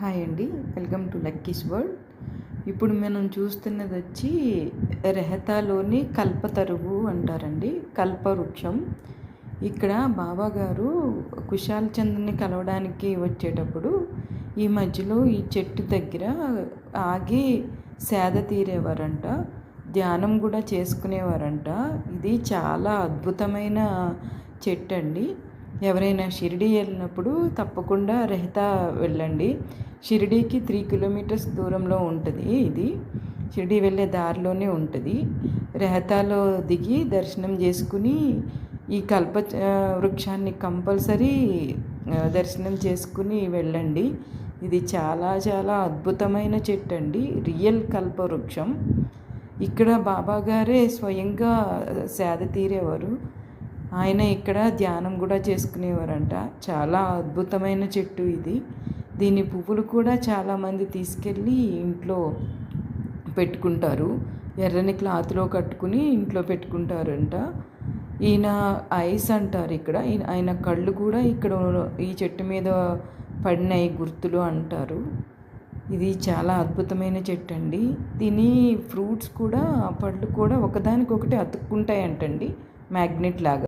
Hi అండి. Welcome to Lucky's world. ఇప్పుడు మనం చూస్తున్నది వచ్చి రెహతాలోని కల్పతరువు అంటారండి. కల్పవృక్షం ఇక్కడ బాబా గారు కుశాల్ చంద్రని కలవడానికి వచ్చేటప్పుడు ఈ మధ్యలో ఈ చెట్టు దగ్గర ఆగి సేద తీరేవారంట. ధ్యానం కూడా చేసుకునేవారంట. ఇది చాలా అద్భుతమైన చెట్టు అండి ఎవరైనా షిరిడి వెళ్ళినప్పుడు తప్పకుండా రెహతా వెళ్ళండి. షిరిడీకి త్రీ కిలోమీటర్స్ దూరంలో ఉంటుంది ఇది. షిరిడి వెళ్ళే దారిలోనే ఉంటుంది. రెహతాలో దిగి దర్శనం చేసుకుని ఈ కల్ప వృక్షాన్ని కంపల్సరీ దర్శనం చేసుకుని వెళ్ళండి. ఇది చాలా చాలా అద్భుతమైన చెట్టు అండి. రియల్ కల్ప వృక్షం. ఇక్కడ బాబాగారే స్వయంగా సేద తీరేవారు. ఆయన ఇక్కడ ధ్యానం కూడా చేసుకునేవారంట. చాలా అద్భుతమైన చెట్టు ఇది. దీని పువ్వులు కూడా చాలామంది తీసుకెళ్ళి ఇంట్లో పెట్టుకుంటారు. ఎర్రని క్లాత్లో కట్టుకుని ఇంట్లో పెట్టుకుంటారంట. ఈయన ఐస్ అంటారు ఇక్కడ. ఆయన కళ్ళు కూడా ఇక్కడ ఈ చెట్టు మీద పడినాయి గుర్తులు అంటారు. ఇది చాలా అద్భుతమైన చెట్టు అండి. దీని ఫ్రూట్స్ కూడా పళ్ళు కూడా ఒకదానికొకటి అతుక్కుంటాయంటండి. మ్యాగ్నెట్ లాగా.